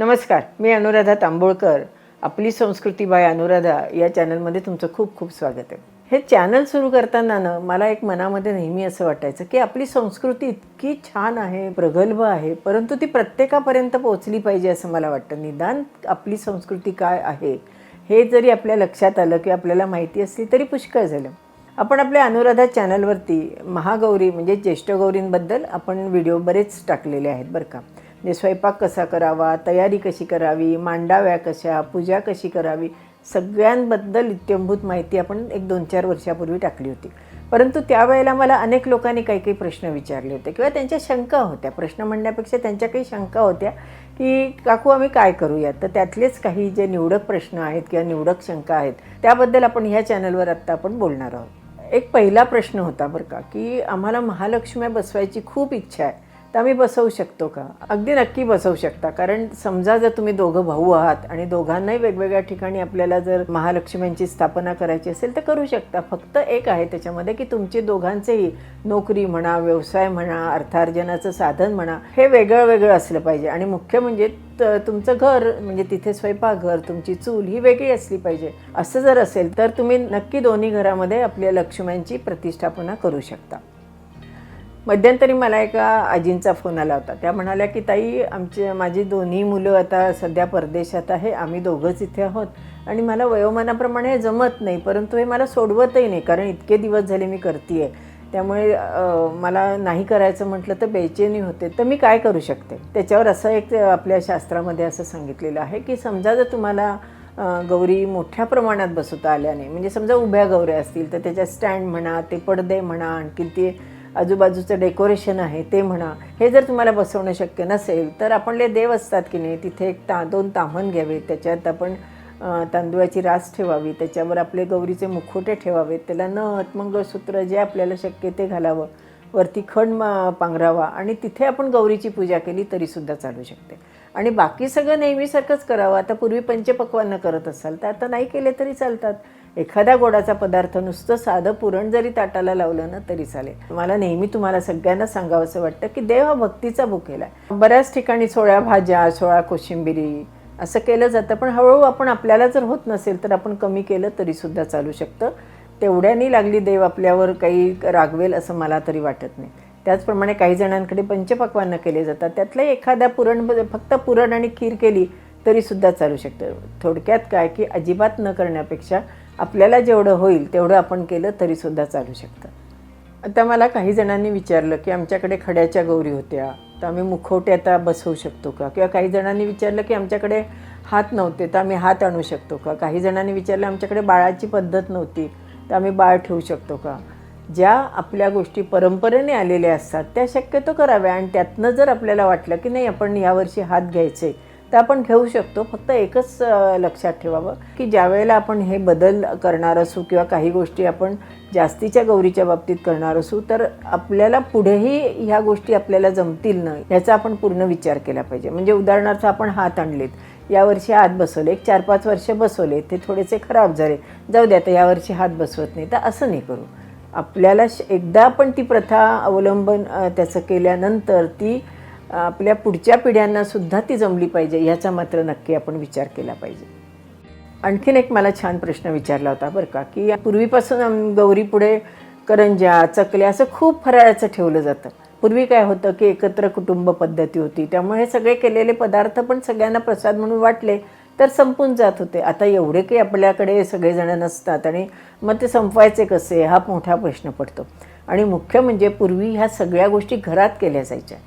नमस्कार मी अनुराधा तांबोळकर. आपली संस्कृती बाय अनुराधा या चॅनलमध्ये तुमचं खूप खूप स्वागत आहे. हे चॅनल सुरू करताना ना मला एक मनामध्ये नेहमी असं वाटायचं की आपली संस्कृती इतकी छान आहे प्रगल्भ आहे परंतु ती प्रत्येकापर्यंत पोहोचली पाहिजे असं मला वाटतं. निदान आपली संस्कृती काय आहे हे जरी आपल्या लक्षात आलं की आपल्याला माहिती असली तरी पुष्कळ झालं. आपण आपल्या अनुराधा चॅनलवरती महागौरी म्हणजे ज्येष्ठ गौरींबद्दल आपण व्हिडिओ बरेच टाकलेले आहेत बरं का. म्हणजे स्वयंपाक कसा करावा तयारी कशी करावी मांडाव्या कशा पूजा कशी करावी सगळ्यांबद्दल इत्यंभूत माहिती आपण एक दोन चार वर्षापूर्वी टाकली होती. परंतु त्यावेळेला मला अनेक लोकांनी काही काही प्रश्न विचारले होते किंवा त्यांच्या शंका होत्या. प्रश्न म्हणण्यापेक्षा त्यांच्या काही शंका होत्या की काकू आम्ही काय करूयात? तर त्यातलेच काही जे निवडक प्रश्न आहेत किंवा निवडक शंका आहेत त्याबद्दल आपण ह्या चॅनलवर आत्ता आपण बोलणार आहोत. एक पहिला प्रश्न होता बरं का की आम्हाला महालक्ष्म्या बसवायची खूप इच्छा आहे. तर आम्ही बसवू शकतो का? अगदी नक्की बसवू शकता. कारण समजा जर तुम्ही दोघं भाऊ आहात आणि दोघांनाही वेगवेगळ्या ठिकाणी आपल्याला जर महालक्ष्म्यांची स्थापना करायची असेल तर करू शकता. फक्त एक आहे त्याच्यामध्ये की तुमचे दोघांचेही नोकरी म्हणा व्यवसाय म्हणा अर्थार्जनाचं साधन म्हणा हे वेगळं वेगळं असलं पाहिजे. आणि मुख्य म्हणजे त- तुमचं घर म्हणजे तिथे स्वयंपाकघर तुमची चूल ही वेगळी असली पाहिजे. असं जर असेल तर तुम्ही नक्की दोन्ही घरामध्ये आपल्या लक्ष्म्यांची प्रतिष्ठापना करू शकता. मध्यंतरी मला एका आजींचा फोन आला होता. त्या म्हणाल्या की ताई आमचे माझी दोन्ही मुलं आता सध्या परदेशात आहे आम्ही दोघंच इथे आहोत आणि मला वयोमानाप्रमाणे जमत नाही परंतु हे मला सोडवतही नाही कारण इतके दिवस झाले मी करते आहे त्यामुळे मला नाही करायचं म्हटलं तर बेचैनी होते. तर मी काय करू शकते? त्याच्यावर असं एक आपल्या शास्त्रामध्ये असं सांगितलेलं आहे की समजा जर तुम्हाला गौरी मोठ्या प्रमाणात बसवता आल्याने म्हणजे समजा उभ्या गौऱ्या असतील तर त्याच्या स्टँड म्हणा ते पडदे म्हणा आणखी ते आजूबाजूचं डेकोरेशन आहे ते म्हणा. हे जर तुम्हाला बसवणं शक्य नसेल तर आपणले देव असतात की नाही तिथे एक ता दोन ताम्हण घ्यावे. त्याच्यात आपण तांदुळाची तांदूळाची रास ठेवावी. त्याच्यावर आपले गौरीचे मुखोटे ठेवावेत. त्याला नथ मंगळसूत्र जे आपल्याला शक्य ते घालावं. वरती खण मा- पांघरावा. आणि तिथे आपण गौरीची पूजा केली तरीसुद्धा चालू शकते. आणि बाकी सगळं नेहमीसारखंच करावं. आता पूर्वी पंचपक्वांना करत असाल तर आता नाही केले तरी चालतात. एखादा गोडाचा पदार्थ नुसतं साधं पुरण जरी ताटाला लावलं ना तरी चालेल. मला नेहमी तुम्हाला सगळ्यांना सांगावं असं वाटतं की देव हा भक्तीचा भुकेला बऱ्याच ठिकाणी सोळ्या भाज्या सोळा कोशिंबिरी असं केलं जातं पण हळूहळू आपण आपल्याला जर होत नसेल तर आपण कमी केलं तरीसुद्धा चालू शकतं. तेवढ्यानी लागली देव आपल्यावर काही रागवेल असं मला तरी वाटत नाही. त्याचप्रमाणे काही जणांकडे पंचपक्वानं केले जातात. त्यातलं एखाद्या पुरण फक्त पुरण आणि खीर केली तरीसुद्धा चालू शकतं. थोडक्यात काय की अजिबात न करण्यापेक्षा आपल्याला जेवढं होईल तेवढं आपण केलं तरीसुद्धा चालू शकतं. आता मला काही जणांनी विचारलं की आमच्याकडे खड्याच्या गौरी होत्या तर आम्ही मुखवटे आता बसवू शकतो का? किंवा काही जणांनी विचारलं की आमच्याकडे हात नव्हते तर आम्ही हात आणू शकतो का? काही जणांनी विचारलं आमच्याकडे बाळाची पद्धत नव्हती तर आम्ही बाळ ठेवू शकतो का? ज्या आपल्या गोष्टी परंपरेने आलेल्या असतात त्या शक्यतो कराव्या. आणि त्यातनं जर आपल्याला वाटलं की नाही आपण यावर्षी हात घ्यायचे तर आपण घेऊ शकतो. फक्त एकच लक्षात ठेवावं की ज्या वेळेला आपण हे बदल करणार असू किंवा काही गोष्टी आपण जास्तीच्या गौरीच्या बाबतीत करणार असू तर आपल्याला पुढेही ह्या गोष्टी आपल्याला जमतील ना याचा आपण पूर्ण विचार केला पाहिजे. म्हणजे उदाहरणार्थ आपण हात आणलेत. यावर्षी हात बसवले. एक चार पाच वर्ष बसवले. ते थोडेसे खराब झाले. जाऊ द्या तर यावर्षी हात बसवत नाही. तर असं नाही करू. आपल्याला एकदा आपण ती प्रथा अवलंबन त्याचं केल्यानंतर ती आपल्या पुढच्या पिढ्यांना सुद्धा ती जमली पाहिजे ह्याचा मात्र नक्की आपण विचार केला पाहिजे. आणखीन एक मला छान प्रश्न विचारला होता बरं का की पूर्वीपासून गौरी पुढे करंज्या चकल्या असं खूप फराळाचं ठेवलं जातं. पूर्वी काय होतं की एकत्र कुटुंब पद्धती होती त्यामुळे सगळे केलेले पदार्थ पण सगळ्यांना प्रसाद म्हणून वाटले तर संपून जात होते. आता एवढे काही आपल्याकडे सगळेजण नसतात आणि मग ते संपवायचे कसे हा मोठा प्रश्न पडतो. आणि मुख्य म्हणजे पूर्वी ह्या सगळ्या गोष्टी घरात केल्या जायच्या.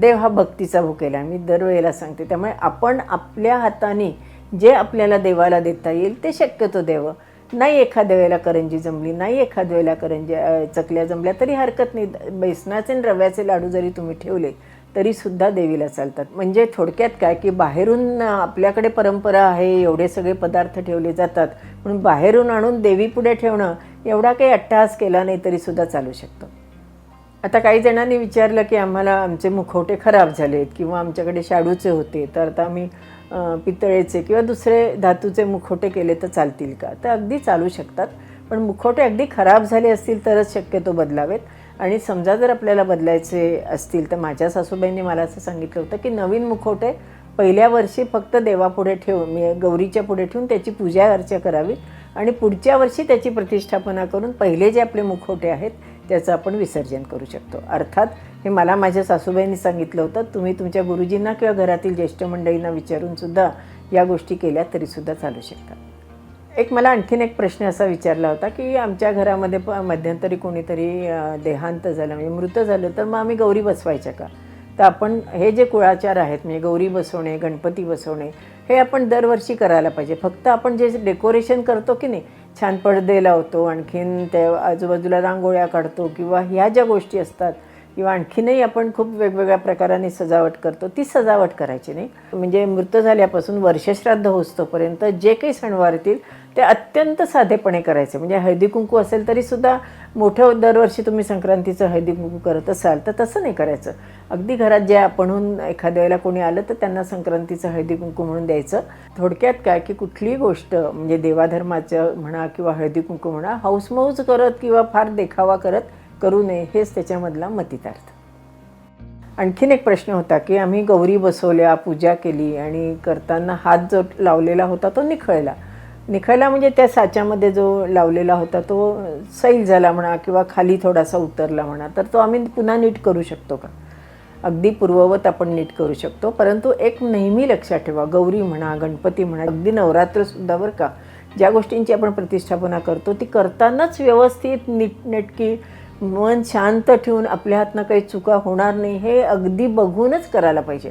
देव हा भक्तीचा भुकेला मी दरवेळेला सांगते त्यामुळे आपण आपल्या हाताने जे आपल्याला देवाला देता येईल ते शक्यतो देव. नाही एखाद्या वेळेला करंजी जमली नाही एखाद्या वेळेला करंजी चकल्या जमल्या तरी हरकत नाही. बेसनाचे आणि रव्याचे लाडू जरी तुम्ही ठेवले तरीसुद्धा देवीला चालतात. म्हणजे थोडक्यात काय की बाहेरून आपल्याकडे परंपरा आहे एवढे सगळे पदार्थ ठेवले जातात म्हणून बाहेरून आणून देवीपुढे ठेवणं एवढा काही अट्टहास केला नाही तरीसुद्धा चालू शकतं. आता काही जणांनी विचारलं की आम्हाला आमचे मुखवटे खराब झालेत किंवा आमच्याकडे शाडूचे होते तर आता आम्ही पितळेचे किंवा दुसरे धातूचे मुखवटे केले तर चालतील का? तर अगदी चालू शकतात. पण मुखवटे अगदी खराब झाले असतील तरच शक्यतो बदलावेत. आणि समजा जर आपल्याला बदलायचे असतील तर माझ्या सासूबाईंनी मला असं सांगितलं होतं की नवीन मुखवटे पहिल्या वर्षी फक्त देवापुढे ठेवून मी गौरीच्या पुढे ठेवून त्याची पूजा अर्चा करावी आणि पुढच्या वर्षी त्याची प्रतिष्ठापना करून पहिले जे आपले मुखवटे आहेत त्याचं आपण विसर्जन करू शकतो. अर्थात हे मला माझ्या सासूबाईंनी सांगितलं होतं तुम्ही तुमच्या गुरुजींना किंवा घरातील ज्येष्ठ मंडळींना विचारूनसुद्धा या गोष्टी केल्या तरीसुद्धा चालू शकतात. एक मला आणखीन एक प्रश्न असा विचारला होता की आमच्या घरामध्ये प मध्यंतरी कोणीतरी देहांत झालं म्हणजे मृत झालं तर मग आम्ही गौरी बसवायच्या का? तर आपण हे जे कुळाचार आहेत म्हणजे गौरी बसवणे गणपती बसवणे हे आपण दरवर्षी करायला पाहिजे. फक्त आपण जे डेकोरेशन करतो की नाही छान पडदे लावतो आणखीन त्या आजूबाजूला रांगोळ्या काढतो किंवा ह्या ज्या गोष्टी असतात किंवा आणखीनही आपण खूप वेगवेगळ्या प्रकाराने सजावट करतो ती सजावट करायची नाही. म्हणजे मृत झाल्यापासून वर्षश्राद्ध होस्तोपर्यंत जे काही सणवार येतील ते अत्यंत साधेपणे करायचे. म्हणजे हळदी कुंकू असेल तरीसुद्धा मोठं दरवर्षी तुम्ही संक्रांतीचं हळदी कुंकू करत असाल तर तसं नाही करायचं. अगदी घरात जे आपणहून एखाद्या वेळेला कोणी आलं तर त्यांना संक्रांतीचं हळदी कुंकू म्हणून द्यायचं. थोडक्यात काय की कुठलीही गोष्ट म्हणजे देवाधर्माचं म्हणा किंवा हळदी कुंकू म्हणा हौसमौज करत किंवा फार देखावा करत करू नये हेच त्याच्यामधला मतितार्थ. आणखीन एक प्रश्न होता की आम्ही गौरी बसवल्या पूजा केली आणि करताना हात जो लावलेला होता तो निखळला. निखळला म्हणजे त्या साच्यामध्ये जो लावलेला होता तो सैल झाला म्हणा किंवा खाली थोडासा उतरला म्हणा तर तो आम्ही पुन्हा नीट करू शकतो का? अगदी पूर्ववत आपण नीट करू शकतो परंतु एक नेहमी लक्षात ठेवा गौरी म्हणा गणपती म्हणा अगदी नवरात्रसुद्धा बरं का ज्या गोष्टींची आपण प्रतिष्ठापना करतो ती करतानाच व्यवस्थित नीटनेटकी मन शांत ठेवून आपल्या हातनं काही चुका होणार नाही हे अगदी बघूनच करायला पाहिजे.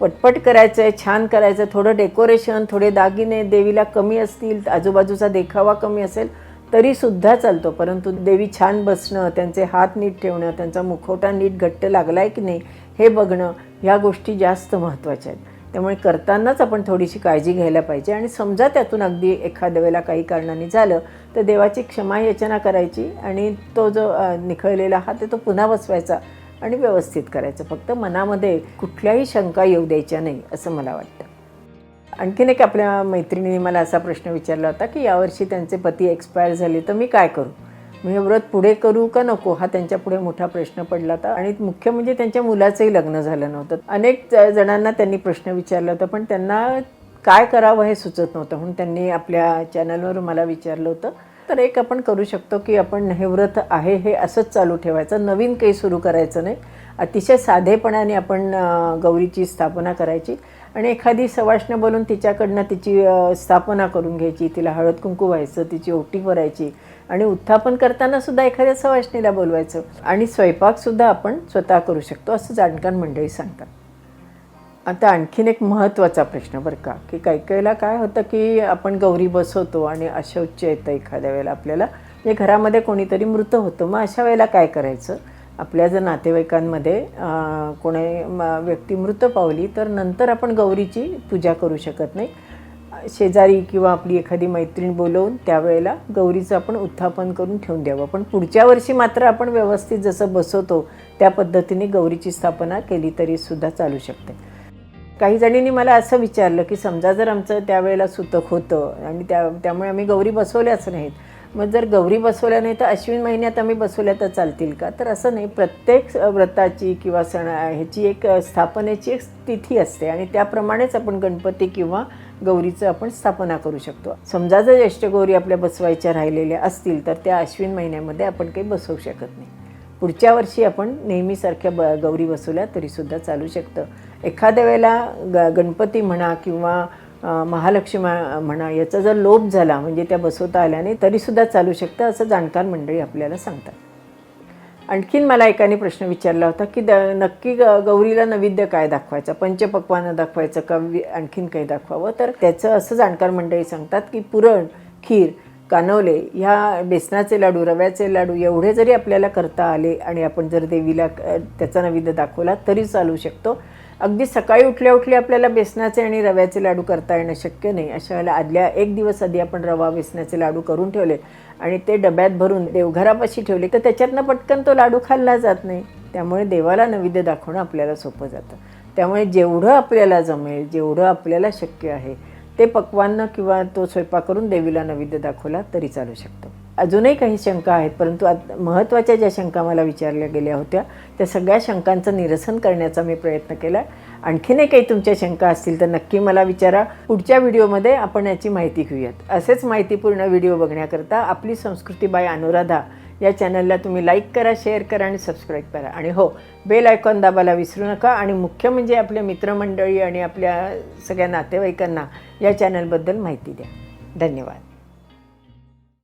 पटपट करायचं आहे छान करायचं आहे थोडं डेकोरेशन थोडे दागिने देवीला कमी असतील आजूबाजूचा देखावा कमी असेल तरीसुद्धा चालतो. परंतु देवी छान बसणं त्यांचे हात नीट ठेवणं त्यांचा मुखवटा नीट घट्ट लागला आहे की नाही हे बघणं ह्या गोष्टी जास्त महत्त्वाच्या आहेत. त्यामुळे करतानाच आपण थोडीशी काळजी घ्यायला पाहिजे. आणि समजा त्यातून अगदी एखाद्या वेळेला काही कारणाने झालं तर देवाची क्षमा याचना करायची. आणि तो जो निखळलेला हात आहे तो पुन्हा बसवायचा. आणि व्यवस्थित करायचं. फक्त मनामध्ये कुठल्याही शंका येऊ द्यायच्या नाही असं मला वाटतं. आणखीन एक आपल्या मैत्रिणीने मला असा प्रश्न विचारला होता की यावर्षी त्यांचे पती एक्सपायर झाले तर मी काय करू? मी हे व्रत पुढे करू का नको? हा त्यांच्या पुढे मोठा प्रश्न पडला होता. आणि मुख्य म्हणजे त्यांच्या मुलाचंही लग्न झालं नव्हतं. अनेक जणांना त्यांनी प्रश्न विचारला होता पण त्यांना काय करावं हे सुचत नव्हतं. म्हणून त्यांनी आपल्या चॅनलवर मला विचारलं होतं. तर एक आपण करू शकतो की आपण हे व्रत आहे हे असंच चालू ठेवायचं. नवीन काही सुरू करायचं नाही. अतिशय साधेपणाने आपण गौरीची स्थापना करायची. आणि एखादी सवाष्ण बोलून तिच्याकडनं तिची स्थापना करून घ्यायची. तिला हळद कुंकू व्हायचं तिची ओटी भरायची. आणि उत्थापन करताना सुद्धा एखाद्या सवाष्णीला बोलवायचं. आणि स्वयंपाकसुद्धा आपण स्वतः करू शकतो असं जाणकार मंडळी सांगतात. आता आणखीन एक महत्त्वाचा प्रश्न बरं का की काही काहीला काय होतं की आपण गौरी बसवतो आणि अशौच येतं एखाद्या वेळेला आपल्याला म्हणजे घरामध्ये कोणीतरी मृत होतं. मग अशा वेळेला काय करायचं? आपल्या जर नातेवाईकांमध्ये कोणी म- व्यक्ती मृत पावली तर नंतर आपण गौरीची पूजा करू शकत नाही. शेजारी किंवा आपली एखादी मैत्रीण बोलवून त्यावेळेला गौरीचं आपण उत्थापन करून ठेवून द्यावं. पण पुढच्या वर्षी मात्र आपण व्यवस्थित जसं बसवतो त्या पद्धतीने गौरीची स्थापना केली तरी सुद्धा चालू शकते. काही जणींनी मला असं विचारलं की समजा जर आमचं त्यावेळेला सुतक होतं आणि त्या त्यामुळे आम्ही गौरी बसवल्याच नाहीत. मग जर गौरी बसवल्या नाही तर अश्विन महिन्यात आम्ही बसवल्या तर चालतील का? तर असं नाही. प्रत्येक व्रताची किंवा सण ह्याची एक स्थापनेची एक तिथी असते आणि त्याप्रमाणेच आपण गणपती किंवा गौरीचं आपण स्थापना करू शकतो. समजा जर ज्येष्ठ गौरी आपल्या बसवायच्या राहिलेल्या असतील तर त्या अश्विन महिन्यामध्ये आपण काही बसवू शकत नाही. पुढच्या वर्षी आपण नेहमीसारख्या ब गौरी बसवल्या तरीसुद्धा चालू शकतं. एखाद्या वेळेला ग गणपती म्हणा किंवा महालक्ष्मी म्हणा याचा जर लोप झाला म्हणजे त्या बसवता आल्याने तरीसुद्धा चालू शकतं असं जाणकार मंडळी आपल्याला सांगतात. आणखीन मला एकाने प्रश्न विचारला होता की द नक्की ग गौरीला नैवेद्य काय दाखवायचं? पंचपक्वानं दाखवायचं का? आणखीन काही दाखवावं? तर त्याचं असं जाणकार मंडळी सांगतात की पुरण खीर कानवले ह्या बेसनाचे लाडू रव्याचे लाडू एवढे जरी आपल्याला करता आले आणि आपण जर देवीला त्याचा नैवेद्य दाखवला तरी चालू शकतो. अगदी सकाळी उठल्या उठल्या आपल्याला बेसनाचे आणि रव्याचे लाडू करता येणं शक्य नाही. अशा वेळेला आदल्या एक दिवस आधी आपण रवा बेसनाचे लाडू करून ठेवले आणि ते डब्यात भरून देवघरापाशी ठेवले तर त्याच्यातनं पटकन तो लाडू खाल्ला जात नाही. त्यामुळे देवाला नैवेद्य दाखवणं आपल्याला सोपं जातं. त्यामुळे जेवढं आपल्याला जमेल जेवढं आपल्याला शक्य आहे ते पक्वान्न किंवा तो स्वयंपाक करून देवीला नैवेद्य दाखवला तरी चालू शकतो. अजूनही काही शंका आहेत परंतु आत महत्त्वाच्या ज्या शंका मला विचारल्या गेल्या होत्या त्या सगळ्या शंकांचं निरसन करण्याचा मी प्रयत्न केला. आणखीनही काही तुमच्या शंका असतील तर नक्की मला विचारा. पुढच्या व्हिडिओमध्ये आपण याची माहिती घेऊयात. असेच माहितीपूर्ण व्हिडिओ बघण्याकरता आपली संस्कृती बाय अनुराधा या चॅनलला तुम्ही लाईक करा शेअर करा आणि सबस्क्राईब करा. आणि हो बेल आयकॉन दाबायला विसरू नका आणि मुख्य म्हणजे आपल्या मित्रमंडळी आणि आपल्या सगळ्या नातेवाईकांना या चॅनलबद्दल माहिती द्या. धन्यवाद.